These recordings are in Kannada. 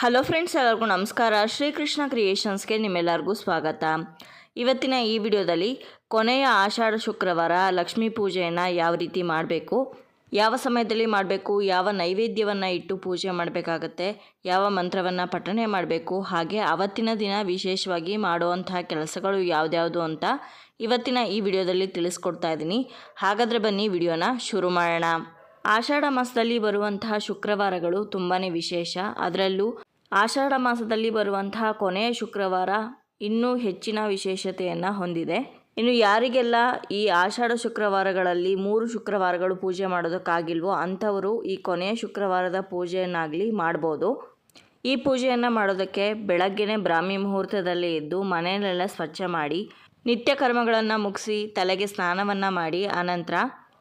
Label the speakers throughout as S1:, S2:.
S1: ಹಲೋ ಫ್ರೆಂಡ್ಸ್ ಎಲ್ಲರಿಗೂ ನಮಸ್ಕಾರ. ಶ್ರೀಕೃಷ್ಣ ಕ್ರಿಯೇಷನ್ಸ್ಗೆ ನಿಮ್ಮೆಲ್ಲರಿಗೂ ಸ್ವಾಗತ. ಇವತ್ತಿನ ಈ ವಿಡಿಯೋದಲ್ಲಿ ಕೊನೆಯ ಆಷಾಢ ಶುಕ್ರವಾರ ಲಕ್ಷ್ಮೀ ಪೂಜೆಯನ್ನು ಯಾವ ರೀತಿ ಮಾಡಬೇಕು, ಯಾವ ಸಮಯದಲ್ಲಿ ಮಾಡಬೇಕು, ಯಾವ ನೈವೇದ್ಯವನ್ನು ಇಟ್ಟು ಪೂಜೆ ಮಾಡಬೇಕಾಗತ್ತೆ, ಯಾವ ಮಂತ್ರವನ್ನು ಪಠನೆ ಮಾಡಬೇಕು, ಹಾಗೆ ಅವತ್ತಿನ ದಿನ ವಿಶೇಷವಾಗಿ ಮಾಡುವಂತಹ ಕೆಲಸಗಳು ಯಾವ್ದ್ಯಾವುದು ಅಂತ ಇವತ್ತಿನ ಈ ವಿಡಿಯೋದಲ್ಲಿ ತಿಳಿಸ್ಕೊಡ್ತಾ ಇದ್ದೀನಿ. ಹಾಗಾದರೆ ಬನ್ನಿ ವಿಡಿಯೋನ ಶುರು ಮಾಡೋಣ. ಆಷಾಢ ಮಾಸದಲ್ಲಿ ಬರುವಂತಹ ಶುಕ್ರವಾರಗಳು ತುಂಬಾ ವಿಶೇಷ. ಅದರಲ್ಲೂ ಆಷಾಢ ಮಾಸದಲ್ಲಿ ಬರುವಂತಹ ಕೊನೆಯ ಶುಕ್ರವಾರ ಇನ್ನೂ ಹೆಚ್ಚಿನ ವಿಶೇಷತೆಯನ್ನು ಹೊಂದಿದೆ. ಇನ್ನು ಯಾರಿಗೆಲ್ಲ ಈ ಆಷಾಢ ಶುಕ್ರವಾರಗಳಲ್ಲಿ ಮೂರು ಶುಕ್ರವಾರಗಳು ಪೂಜೆ ಮಾಡೋದಕ್ಕಾಗಿಲ್ವೋ ಅಂಥವರು ಈ ಕೊನೆಯ ಶುಕ್ರವಾರದ ಪೂಜೆಯನ್ನಾಗಲಿ ಮಾಡ್ಬೋದು. ಈ ಪೂಜೆಯನ್ನು ಮಾಡೋದಕ್ಕೆ ಬೆಳಗ್ಗೆನೇ ಬ್ರಾಹ್ಮಿ ಮುಹೂರ್ತದಲ್ಲಿ ಎದ್ದು ಮನೆಯಲ್ಲೆಲ್ಲ ಸ್ವಚ್ಛ ಮಾಡಿ ನಿತ್ಯ ಕರ್ಮಗಳನ್ನು ಮುಗಿಸಿ ತಲೆಗೆ ಸ್ನಾನವನ್ನು ಮಾಡಿ ಆನಂತರ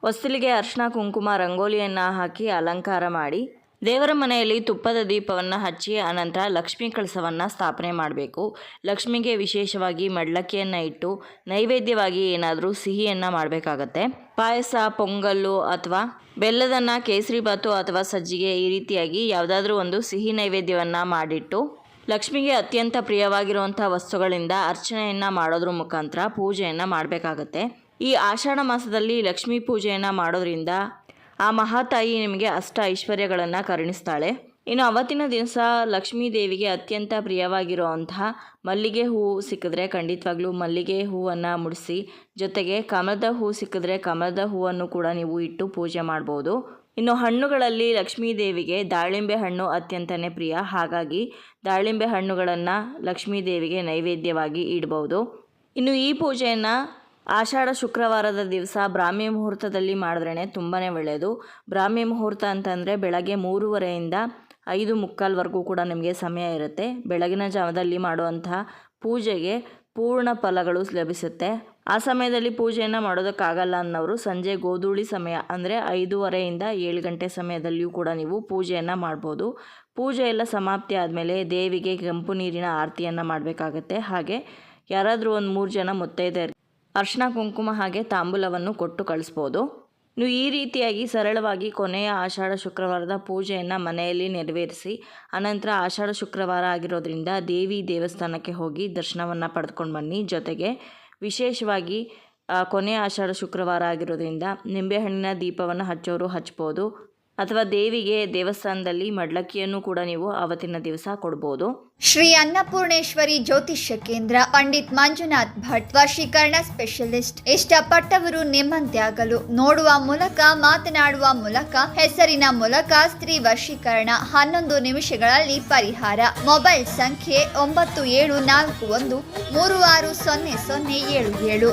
S1: ಹೊಸ್ತಿಲಿಗೆ ಅರ್ಶಿನ ಕುಂಕುಮ, ರಂಗೋಲಿಯನ್ನು ಹಾಕಿ ಅಲಂಕಾರ ಮಾಡಿ ದೇವರ ಮನೆಯಲ್ಲಿ ತುಪ್ಪದ ದೀಪವನ್ನು ಹಚ್ಚಿ ಅನಂತರ ಲಕ್ಷ್ಮೀ ಕಳಸವನ್ನು ಸ್ಥಾಪನೆ ಮಾಡಬೇಕು. ಲಕ್ಷ್ಮಿಗೆ ವಿಶೇಷವಾಗಿ ಮಡ್ಲಕ್ಕಿಯನ್ನು ಇಟ್ಟು ನೈವೇದ್ಯವಾಗಿ ಏನಾದರೂ ಸಿಹಿಯನ್ನು ಮಾಡಬೇಕಾಗತ್ತೆ. ಪಾಯಸ, ಪೊಂಗಲ್ಲು ಅಥವಾ ಬೆಲ್ಲದನ್ನ ಕೇಸರಿಬಾತು ಅಥವಾ ಸಜ್ಜಿಗೆ ಈ ರೀತಿಯಾಗಿ ಯಾವುದಾದ್ರೂ ಒಂದು ಸಿಹಿ ನೈವೇದ್ಯವನ್ನು ಮಾಡಿಟ್ಟು ಲಕ್ಷ್ಮಿಗೆ ಅತ್ಯಂತ ಪ್ರಿಯವಾಗಿರುವಂಥ ವಸ್ತುಗಳಿಂದ ಅರ್ಚನೆಯನ್ನು ಮಾಡೋದ್ರ ಮುಖಾಂತರ ಪೂಜೆಯನ್ನು ಮಾಡಬೇಕಾಗತ್ತೆ. ಈ ಆಷಾಢ ಮಾಸದಲ್ಲಿ ಲಕ್ಷ್ಮೀ ಪೂಜೆಯನ್ನು ಮಾಡೋದ್ರಿಂದ ಆ ಮಹಾತಾಯಿ ನಿಮಗೆ ಅಷ್ಟ ಐಶ್ವರ್ಯಗಳನ್ನು ಕರುಣಿಸ್ತಾಳೆ. ಇನ್ನು ಅವತ್ತಿನ ದಿವಸ ಲಕ್ಷ್ಮೀ ದೇವಿಗೆ ಅತ್ಯಂತ ಪ್ರಿಯವಾಗಿರುವಂತಹ ಮಲ್ಲಿಗೆ ಹೂವು ಸಿಕ್ಕಿದ್ರೆ ಖಂಡಿತವಾಗ್ಲೂ ಮಲ್ಲಿಗೆ ಹೂವನ್ನು ಮುಡಿಸಿ, ಜೊತೆಗೆ ಕಮಲದ ಹೂ ಸಿಕ್ಕಿದ್ರೆ ಕಮಲದ ಹೂವನ್ನು ಕೂಡ ನೀವು ಇಟ್ಟು ಪೂಜೆ ಮಾಡ್ಬೋದು. ಇನ್ನು ಹಣ್ಣುಗಳಲ್ಲಿ ಲಕ್ಷ್ಮೀ ದೇವಿಗೆ ದಾಳಿಂಬೆ ಹಣ್ಣು ಅತ್ಯಂತನೇ ಪ್ರಿಯ. ಹಾಗಾಗಿ ದಾಳಿಂಬೆ ಹಣ್ಣುಗಳನ್ನು ಲಕ್ಷ್ಮೀ ದೇವಿಗೆ ನೈವೇದ್ಯವಾಗಿ ಇಡ್ಬೋದು. ಇನ್ನು ಈ ಪೂಜೆಯನ್ನು ಆಷಾಢ ಶುಕ್ರವಾರದ ದಿವಸ ಬ್ರಾಹ್ಮಿ ಮುಹೂರ್ತದಲ್ಲಿ ಮಾಡಿದ್ರೇ ತುಂಬಾ ಒಳ್ಳೆಯದು ಬ್ರಾಹ್ಮಿ ಮುಹೂರ್ತ ಅಂತಂದರೆ ಬೆಳಗ್ಗೆ ಮೂರುವರೆಯಿಂದ ಐದು ಮುಕ್ಕಾಲ್ವರೆಗೂ ಕೂಡ ನಿಮಗೆ ಸಮಯ ಇರುತ್ತೆ. ಬೆಳಗಿನ ಜಾವದಲ್ಲಿ ಮಾಡುವಂತಹ ಪೂಜೆಗೆ ಪೂರ್ಣ ಫಲಗಳು ಲಭಿಸುತ್ತೆ. ಆ ಸಮಯದಲ್ಲಿ ಪೂಜೆಯನ್ನು ಮಾಡೋದಕ್ಕಾಗಲ್ಲ ಅನ್ನೋರು ಸಂಜೆ ಗೋಧೂಳಿ ಸಮಯ ಅಂದರೆ ಐದೂವರೆಯಿಂದ ಏಳು ಗಂಟೆ ಸಮಯದಲ್ಲಿಯೂ ಕೂಡ ನೀವು ಪೂಜೆಯನ್ನು ಮಾಡ್ಬೋದು. ಪೂಜೆ ಎಲ್ಲ ಸಮಾಪ್ತಿ ಆದಮೇಲೆ ದೇವಿಗೆ ಕೆಂಪು ನೀರಿನ ಆರತಿಯನ್ನು ಮಾಡಬೇಕಾಗತ್ತೆ. ಹಾಗೆ ಯಾರಾದರೂ ಒಂದು ಮೂರು ಜನ ಮುತ್ತೈದೆ ಅರ್ಶಿನ ಕುಂಕುಮ ಹಾಗೆ ತಾಂಬೂಲವನ್ನು ಕೊಟ್ಟು ಕಳಿಸ್ಬೋದು. ನೀವು ಈ ರೀತಿಯಾಗಿ ಸರಳವಾಗಿ ಕೊನೆಯ ಆಷಾಢ ಶುಕ್ರವಾರದ ಪೂಜೆಯನ್ನು ಮನೆಯಲ್ಲಿ ನೆರವೇರಿಸಿ, ಅನಂತರ ಆಷಾಢ ಶುಕ್ರವಾರ ಆಗಿರೋದ್ರಿಂದ ದೇವಿ ದೇವಸ್ಥಾನಕ್ಕೆ ಹೋಗಿ ದರ್ಶನವನ್ನು ಪಡೆದುಕೊಂಡು ಬನ್ನಿ. ಜೊತೆಗೆ ವಿಶೇಷವಾಗಿ ಕೊನೆಯ ಆಷಾಢ ಶುಕ್ರವಾರ ಆಗಿರೋದ್ರಿಂದ ನಿಂಬೆಹಣ್ಣಿನ ದೀಪವನ್ನು ಹಚ್ಚೋರು ಹಚ್ಬೋದು. ಅಥವಾ ದೇವಿಗೆ ದೇವಸ್ಥಾನದಲ್ಲಿ ಮಡ್ಲಕ್ಕಿಯನ್ನು ಕೂಡ ನೀವು ಅವತ್ತಿನ ದಿವಸ ಕೊಡ್ಬೋದು.
S2: ಶ್ರೀ ಅನ್ನಪೂರ್ಣೇಶ್ವರಿ ಜ್ಯೋತಿಷ್ಯ ಕೇಂದ್ರ ಪಂಡಿತ್ ಮಂಜುನಾಥ್ ಭಟ್ ವಶೀಕರಣ ಸ್ಪೆಷಲಿಸ್ಟ್. ಇಷ್ಟಪಟ್ಟವರು ನಿಮ್ಮಂತೆ ಆಗಲು, ನೋಡುವ ಮೂಲಕ, ಮಾತನಾಡುವ ಮೂಲಕ, ಹೆಸರಿನ ಮೂಲಕ ಸ್ತ್ರೀ ವಶೀಕರಣ ಹನ್ನೊಂದು ನಿಮಿಷಗಳಲ್ಲಿ ಪರಿಹಾರ. ಮೊಬೈಲ್ ಸಂಖ್ಯೆ ಒಂಬತ್ತು ಏಳು ನಾಲ್ಕು ಒಂದು ಮೂರು ಆರು ಸೊನ್ನೆ ಸೊನ್ನೆ ಏಳು ಏಳು.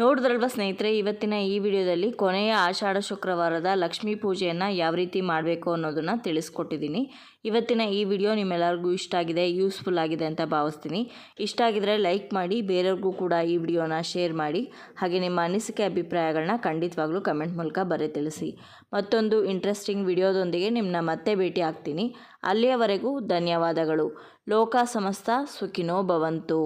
S1: ನೋಡಿದ್ರಲ್ವ ಸ್ನೇಹಿತರೆ, ಇವತ್ತಿನ ಈ ವಿಡಿಯೋದಲ್ಲಿ ಕೊನೆಯ ಆಷಾಢ ಶುಕ್ರವಾರದ ಲಕ್ಷ್ಮೀ ಪೂಜೆಯನ್ನು ಯಾವ ರೀತಿ ಮಾಡಬೇಕು ಅನ್ನೋದನ್ನು ತಿಳಿಸ್ಕೊಟ್ಟಿದ್ದೀನಿ. ಇವತ್ತಿನ ಈ ವಿಡಿಯೋ ನಿಮ್ಮೆಲ್ಲರಿಗೂ ಇಷ್ಟ ಆಗಿದೆ, ಯೂಸ್ಫುಲ್ ಆಗಿದೆ ಅಂತ ಭಾವಿಸ್ತೀನಿ. ಇಷ್ಟ ಆಗಿದರೆ ಲೈಕ್ ಮಾಡಿ, ಬೇರೆಯವ್ರಿಗೂ ಕೂಡ ಈ ವಿಡಿಯೋನ ಶೇರ್ ಮಾಡಿ. ಹಾಗೆ ನಿಮ್ಮ ಅನಿಸಿಕೆ ಅಭಿಪ್ರಾಯಗಳನ್ನ ಖಂಡಿತವಾಗ್ಲೂ ಕಮೆಂಟ್ ಮೂಲಕ ಬರೆ ತಿಳಿಸಿ. ಮತ್ತೊಂದು ಇಂಟ್ರೆಸ್ಟಿಂಗ್ ವಿಡಿಯೋದೊಂದಿಗೆ ನಿಮ್ಮನ್ನ ಮತ್ತೆ ಭೇಟಿ ಆಗ್ತೀನಿ. ಅಲ್ಲಿಯವರೆಗೂ ಧನ್ಯವಾದಗಳು. ಲೋಕ ಸಮಸ್ತ, ಸುಖಿನೋ ಭವಂತು.